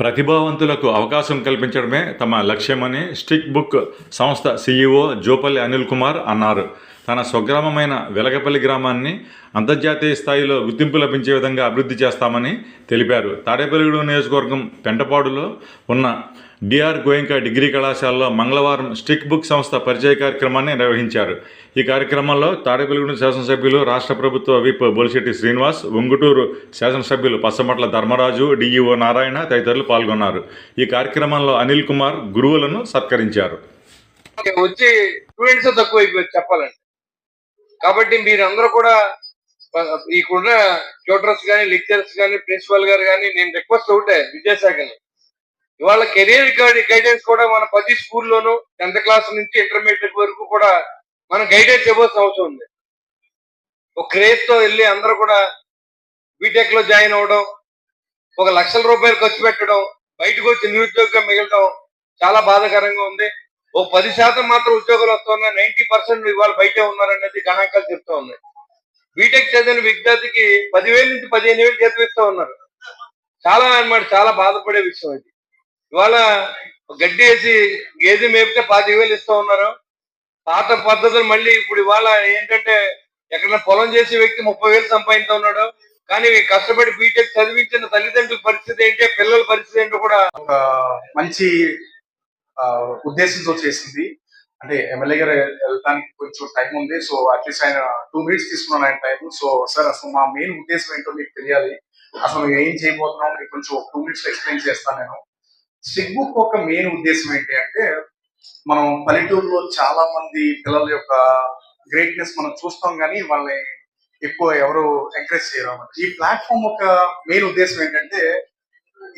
ప్రతిభావంతులకు అవకాశం కల్పించడమే తమ లక్ష్యమని స్టిక్ బుక్ సంస్థ సీఈఓ జోపల్లి అనిల్ కుమార్ అన్నారు. తన స్వగ్రామమైన వెలగపల్లి గ్రామాన్ని అంతర్జాతీయ స్థాయిలో గుర్తింపు లభించే విధంగా అభివృద్ధి చేస్తామని తెలిపారు. తాడేపల్లిగూడెం నియోజకవర్గం పెంటపాడులో ఉన్న డిఆర్ గోయంక డిగ్రీ కళాశాలలో మంగళవారం స్టిక్ బుక్ సంస్థ పరిచయ కార్యక్రమాన్ని నిర్వహించారు. ఈ కార్యక్రమంలో తాడేపల్లిగూడెం శాసనసభ్యులు రాష్ట్ర ప్రభుత్వ విప్ బొలిశెట్టి శ్రీనివాస్ ఉంగుటూరు శాసనసభ్యులు పసమట్ల ధర్మరాజు డిఈఓ నారాయణ తదితరులు పాల్గొన్నారు. ఈ కార్యక్రమంలో అనిల్ కుమార్ గురువులను సత్కరించారు. వచ్చి స్టూడెంట్స్ తక్కువ అయిపోయింది కాబట్టి మీరందరూ కూడా ఇక్కడున్న ట్యూటర్స్ కానీ లెక్చరర్స్ కానీ ప్రిన్సిపల్ గారు కానీ నేను రిక్వెస్ట్ ఒకటే విద్యాశాఖని. ఇవాళ కెరీర్ గైడెన్స్ కూడా మన ప్రతి స్కూల్లోనూ టెన్త్ క్లాస్ నుంచి ఇంటర్మీడియట్ వరకు కూడా మనం గైడెన్స్ ఇవ్వాల్సిన అవసరం ఉంది. ఒక క్రేజ్తో వెళ్ళి అందరూ కూడా బీటెక్లో జాయిన్ అవ్వడం ఒక లక్షల రూపాయలు ఖర్చు పెట్టడం బయటకు వచ్చి నిరుద్యోగంగా మిగలడం చాలా బాధాకరంగా ఉంది. ఓ పది శాతం మాత్రం ఉద్యోగాలు వస్తున్నా నైన్టీ పర్సెంట్ ఇవాళ బయటే ఉన్నారనేది గణాంకాలు చెప్తా ఉన్నాయి. బీటెక్ చదివిన విద్యార్థికి పదివేలు నుంచి పదిహేను వేలు జీతం ఉన్నారు. చాలా అనమాట చాలా బాధపడే విషయం అది. ఇవాళ గడ్డి వేసి గేదె మేపితే పాతి వేలు ఇస్తా ఉన్నారు. పాత పద్ధతులు మళ్ళీ ఇప్పుడు ఇవాళ ఏంటంటే ఎక్కడైనా పొలం చేసే వ్యక్తి ముప్పై వేలు సంపాదిస్తూ ఉన్నాడు. కానీ కష్టపడి బీటెక్ చదివించిన తల్లిదండ్రుల పరిస్థితి ఏంటి పిల్లల పరిస్థితి ఏంటో కూడా ఒక మంచి ఉద్దేశంతో చేసింది. అంటే ఎమ్మెల్యే గారు వెళ్ళడానికి కొంచెం టైం ఉంది. సో అట్లీస్ట్ ఆయన టూ మినిట్స్ తీసుకున్నాను ఆయన టైం సో సార్ అసలు మా మెయిన్ ఉద్దేశం ఏంటో మీకు తెలియాలి. అసలు ఏం చేయబోతున్నాం? మీకు కొంచెం టూ మినిట్స్ ఎక్స్ప్లెయిన్ చేస్తాను నేను. స్టిక్ బుక్ ఒక మెయిన్ ఉద్దేశం ఏంటి అంటే మనం పల్లెటూరులో చాలా మంది పిల్లల యొక్క గ్రేట్నెస్ మనం చూస్తాం కానీ వాళ్ళని ఎక్కువ ఎవరు ఎంకరేజ్ చేయరు అన్నమాట. ఈ ప్లాట్ఫామ్ ఒక మెయిన్ ఉద్దేశం ఏంటంటే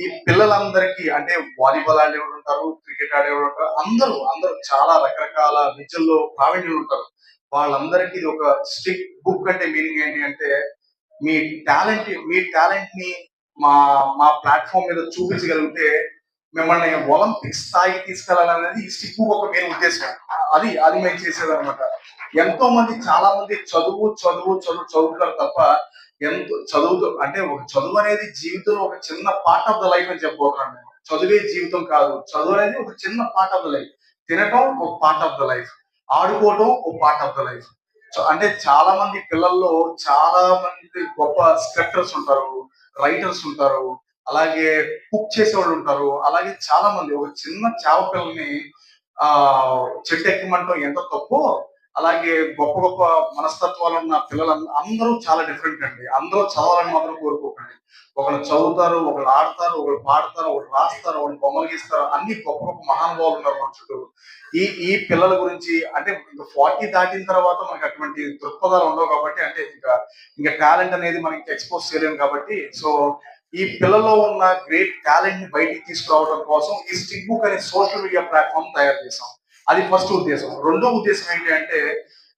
ఈ పిల్లలందరికీ అంటే వాలీబాల్ ఆడేవాడు ఉంటారు క్రికెట్ ఆడేవాడు ఉంటారు అందరూ అందరూ చాలా రకరకాల విద్యల్లో ప్రావీణ్యులు ఉంటారు. వాళ్ళందరికీ ఇది ఒక స్టిక్ బుక్ అంటే మీనింగ్ ఏంటి అంటే మీ టాలెంట్ మీ టాలెంట్ని మా మా ప్లాట్ఫామ్ మీద చూపించగలిగితే మిమ్మల్ని ఒలింపిక్స్ స్థాయికి తీసుకెళ్ళాలనేది ఈ స్టిక్ ఒక మెయిన్ ఉద్దేశం. అది అది మేము చేసేది అనమాట ఎంతో మంది చాలా మంది చదువు చదువు చదువు చదువుతారు తప్ప ఎంతో చదువుతూ అంటే ఒక చదువు అనేది జీవితంలో ఒక చిన్న పార్ట్ ఆఫ్ ద లైఫ్ అని చెప్పుకోకండి. నేను చదువే జీవితం కాదు. చదువు అనేది ఒక చిన్న పార్ట్ ఆఫ్ ద లైఫ్ తినటం ఒక పార్ట్ ఆఫ్ ద లైఫ్ ఆడుకోవడం ఒక పార్ట్ ఆఫ్ ద లైఫ్ అంటే చాలా మంది పిల్లల్లో చాలా మంది గొప్ప స్క్రిప్టర్స్ ఉంటారు రైటర్స్ ఉంటారు అలాగే కుక్ చేసేవాళ్ళు ఉంటారు. అలాగే చాలా మంది ఒక చిన్న చావ పిల్లని ఆ చెట్టు ఎక్కమంటాం ఎంత తప్పో అలాగే గొప్ప గొప్ప మనస్తత్వాలు ఉన్న పిల్లలు అందరూ చాలా డిఫరెంట్ అండి. అందరూ చదవాలని మాత్రం కోరుకోకండి. ఒకళ్ళు చదువుతారు ఒకళ్ళు ఆడతారు ఒకళ్ళు పాడతారు ఒకళ్ళు రాస్తారు ఒకళ్ళు బొమ్మలు గీస్తారు. అన్ని గొప్ప గొప్ప మహానుభావులు ఉన్నారు మన చుట్టూ. ఈ ఈ పిల్లల గురించి అంటే ఇంకా ఫార్టీ దాటిన తర్వాత మనకి అటువంటి దృక్పథాలు ఉండవు కాబట్టి అంటే ఇంకా ఇంకా టాలెంట్ అనేది మనకి ఎక్స్పోజ్ చేయలేము కాబట్టి సో ఈ పిల్లల్లో ఉన్న గ్రేట్ టాలెంట్ని బయటికి తీసుకురావడం కోసం ఈ స్టిక్ బుక్ అనే సోషల్ మీడియా ప్లాట్ఫామ్ తయారు చేసాం అది ఫస్ట్ ఉద్దేశం. రెండో ఉద్దేశం ఏంటి అంటే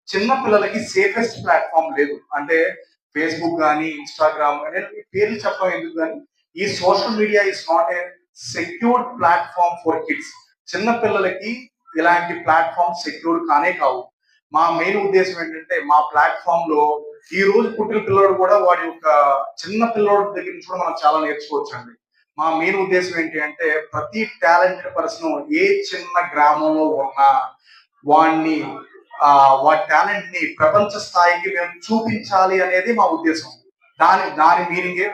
చిన్న పిల్లలకి సేఫెస్ట్ ప్లాట్ఫామ్ లేదు. అంటే ఫేస్బుక్ కానీ ఇన్స్టాగ్రామ్ కానీ పేర్లు చెప్పడం ఎందుకు కానీ ఈ social media is not a secured platform for kids చిన్న పిల్లలకి ఇలాంటి ప్లాట్ఫామ్ సెక్యూర్ కానే కావు. మా మెయిన్ ఉద్దేశం ఏంటంటే మా ప్లాట్ఫామ్లో ఈ రోజు పుట్టిన పిల్లడు కూడా వాడి యొక్క చిన్న పిల్లోడి దగ్గర నుంచి కూడా మనం చాలా నేర్చుకోవచ్చు అండి మా మెయిన్ ఉద్దేశం ఏంటి అంటే ప్రతి టాలెంటెడ్ పర్సన్ ఏ చిన్న గ్రామంలో ఉన్నా వాడిని వాడి టాలెంట్ని ప్రపంచ స్థాయికి మేము చూపించాలి అనేది మా ఉద్దేశం. దాని దాని మీనింగే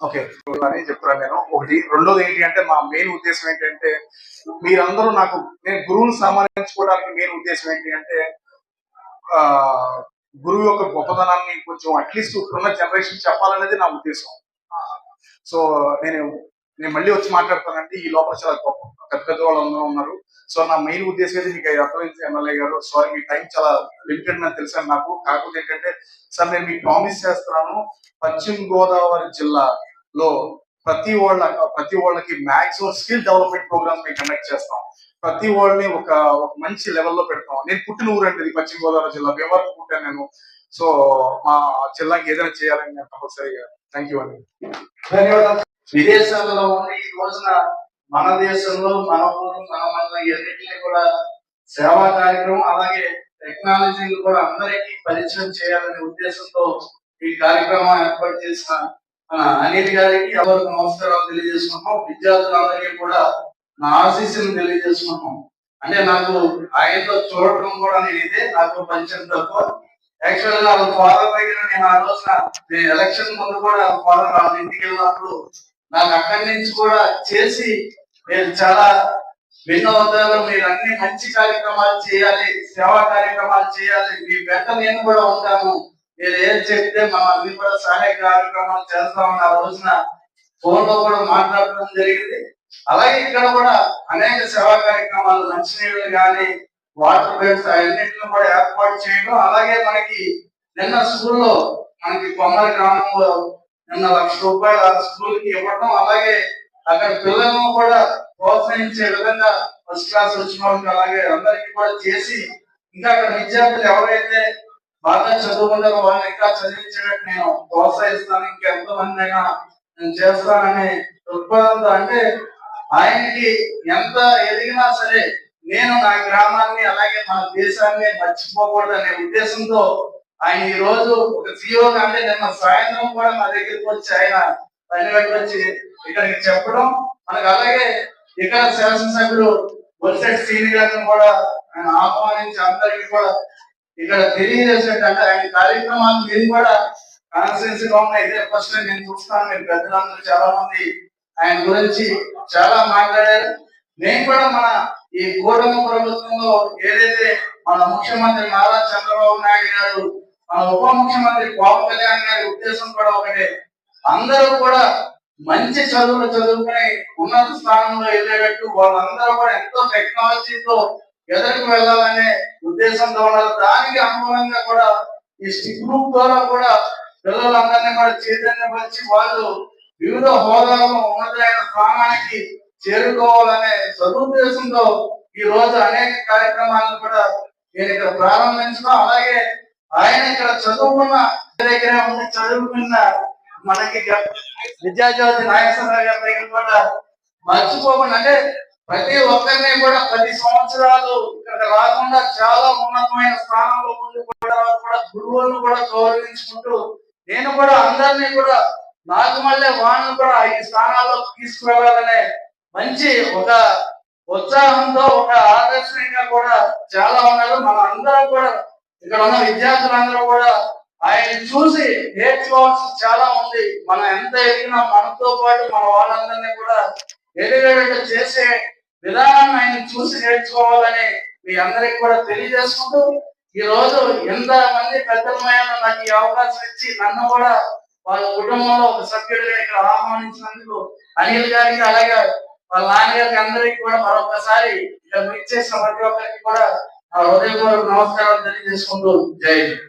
ఓకే. అని చెప్తున్నాను నేను. ఒకటి. రెండోది ఏంటి అంటే మా మెయిన్ ఉద్దేశం ఏంటంటే మీరందరూ నాకు నేను గురువుని సన్మానించుకోవడానికి మెయిన్ ఉద్దేశం ఏంటి అంటే గురువు యొక్క గొప్పతనాన్ని కొంచెం అట్లీస్ట్ ఇప్పుడున్న జనరేషన్ చెప్పాలనేది నా ఉద్దేశం. సో నేను నేను మళ్ళీ వచ్చి మాట్లాడతానండి ఈ లోపల చాలా గొప్ప పెద్ద పెద్ద వాళ్ళు అందరూ ఉన్నారు. సో నా మెయిన్ ఉద్దేశం అయితే మీకు అర్థమైంది ఎమ్మెల్యే గారు? సారీ మీ టైం చాలా లిమిటెడ్ అని తెలుసాను నాకు. కాకపోతే ఏంటంటే సార్ నేను మీకు ప్రామిస్ చేస్తున్నాను పశ్చిమ గోదావరి జిల్లాలో ప్రతి వాళ్ళ ప్రతి వాళ్ళకి మ్యాక్సిమం స్కిల్ డెవలప్మెంట్ ప్రోగ్రామ్స్ మేము కండక్ట్ చేస్తాం. ప్రతి వాళ్ళని ఒక ఒక మంచి లెవెల్లో పెడతాం. నేను పుట్టిన ఊరు అంటే పశ్చిమ గోదావరి జిల్లా. భీమవరం పుట్టాను నేను. సో మా జిల్లాకి ఏదైనా చేయాలని నేను కంపల్సరీగా థ్యాంక్ యూ అండి. ధన్యవాదాలు. ఉండి ఈ రోజున మన దేశంలో మన ఊరు మన మన ఇవన్నింటినీ కూడా సేవా కార్యక్రమం అలాగే టెక్నాలజీని కూడా అందరికీ పరిచయం చేయాలనే ఉద్దేశంతో ఈ కార్యక్రమం ఏర్పాటు చేసిన మన అనిల్ గారికి ఎవరికి నమస్కారాలు తెలియజేసుకుంటున్నాం. విద్యార్థులందరికీ కూడా నా ఆశీస్సులు తెలియజేసుకుంటున్నాం. అంటే నాకు ఆయనతో చూడటం కూడా నేను ఇదే నాకు పంచం తక్కువ. యాక్చువల్గా వాళ్ళ ఫాదర్ దగ్గర నేను ఆ రోజున నేను ఎలక్షన్ ముందు కూడా ఫాదర్ వాళ్ళ ఇంటికి వెళ్ళినప్పుడు నాకు అక్కడి నుంచి కూడా చేసి మీరు చాలా వినోదాలు మీరు అన్ని మంచి కార్యక్రమాలు చేయాలి సేవా కార్యక్రమాలు చేయాలి. మీ వెంట నేను కూడా ఉంటాను. మీరు ఏం చెప్తే మనం అన్ని కూడా సహాయ కార్యక్రమాలు చేస్తామని ఆ రోజున ఫోన్లో కూడా మాట్లాడటం జరిగింది. అలాగే ఇక్కడ కూడా అనేక సేవా కార్యక్రమాలు మంచినీళ్ళు కానీ వాటర్ బెడ్స్ అన్నింటిని కూడా ఏర్పాటు చేయడం. అలాగే మనకి నిన్న స్కూల్లో మనకి కొమ్మరి గ్రామంలో నిన్న లక్ష రూపాయల స్కూల్కి ఇవ్వడం. అలాగే అక్కడ పిల్లలను కూడా ప్రోత్సహించే విధంగా ఫస్ట్ క్లాస్ వచ్చిన వాళ్ళకి అలాగే అందరికీ కూడా చేసి ఇంకా అక్కడ విద్యార్థులు ఎవరైతే బాగా చదువుకుంటారో వాళ్ళని ఇంకా చదివించేటట్టు నేను ప్రోత్సహిస్తాను. ఇంకా ఎంతో మంది అయినా నేను చేస్తానని దృక్పథంతో అంటే ఆయనకి ఎంత ఎదిగినా సరే నేను నా గ్రామాన్ని అలాగే మన దేశాన్ని మర్చిపోకూడదు అనే ఉద్దేశంతో ఆయన ఈ రోజు ఒక సీఓ అంటే నిన్న సాయంత్రం కూడా మా దగ్గరికి వచ్చి ఆయన పని వచ్చి ఇక్కడికి చెప్పడం. మనకు అలాగే ఇక్కడ శాసనసభ్యులు బొలిసెట్ శ్రీని గారిని కూడా ఆయన ఆహ్వానించి అందరికీ కూడా ఇక్కడ తెలియజేసినట్టు అంటే ఆయన కార్యక్రమాలు మీరు కూడా కాన్స్టిట్యూన్సీ లో ఇదే ఫస్ట్ నేను చూస్తాను మీరు పెద్దలందరూ చాలా మంది ఆయన గురించి చాలా మాట్లాడారు. నేను కూడా మన ఈ కూటమి ప్రభుత్వంలో ఏదైతే మన ముఖ్యమంత్రి నారా చంద్రబాబు నాయుడు గారు మన ఉప ముఖ్యమంత్రి పవన్ కళ్యాణ్ గారి ఉద్దేశం కూడా ఒకటే. అందరూ కూడా మంచి చదువులు చదువుకుని ఉన్నత స్థానంలో వెళ్ళేటట్టు వాళ్ళందరూ కూడా ఎంతో టెక్నాలజీతో ఎదురుకు వెళ్ళాలనే ఉద్దేశంతో ఉన్నారు. దానికి అనుగుణంగా కూడా ఈ స్టిక్ గ్రూప్ ద్వారా కూడా పిల్లలందరినీ కూడా చైతన్యపరిచి వాళ్ళు వివిధ హోదాలో ఉన్నతమైన స్థానానికి చేరుకోవాలనే సదుద్దేశంతో ఈ రోజు అనేక కార్యక్రమాలను కూడా నేను ఇక్కడ ప్రారంభించడం. అలాగే ఆయన ఇక్కడ చదువుకున్న దగ్గర ఉండి చదువుకున్న మనకి విద్యాజ్యోతి నాగేశ్వరరావు గారి దగ్గర కూడా మర్చిపోకుండా అంటే ప్రతి ఒక్కరిని కూడా పది సంవత్సరాలు ఇక్కడ రాకుండా చాలా ఉన్నతమైన స్థానంలో ఉండి కూడా కూడా గురువులను కూడా గౌరవించుకుంటూ నేను కూడా అందరినీ కూడా నాకు మళ్ళీ వాళ్ళని కూడా ఈ స్థానాల్లో తీసుకురావాలనే మంచి ఒక ఉత్సాహంతో ఒక ఆదర్శంగా కూడా చాలా ఉన్నారు. మన అందరం కూడా ఇక్కడ ఉన్న విద్యార్థులందరూ కూడా ఆయన చూసి నేర్చుకోవాల్సి చాలా ఉంది. మనం ఎంత ఎదిగినా మనతో పాటు మన వాళ్ళందరినీ కూడా ఎదిగేట చేసే విధానాన్ని ఆయన చూసి నేర్చుకోవాలని మీ అందరికి కూడా తెలియజేసుకుంటూ ఈ రోజు ఎంత మంది పెద్దలమైన నాకు ఈ అవకాశం ఇచ్చి నన్ను కూడా వాళ్ళ కుటుంబంలో ఒక సభ్యుడిగా ఇక్కడ ఆహ్వానించినందుకు అనిల్ గారికి అలాగే వాళ్ళ నాన్నగారికి అందరికి కూడా మరొకసారి ఇక్కడ ఇచ్చేసిన ప్రతి ఒక్కరికి కూడా హృదయపూర్వక నమస్కారం తెలియజేసుకుంటూ జై హింద్.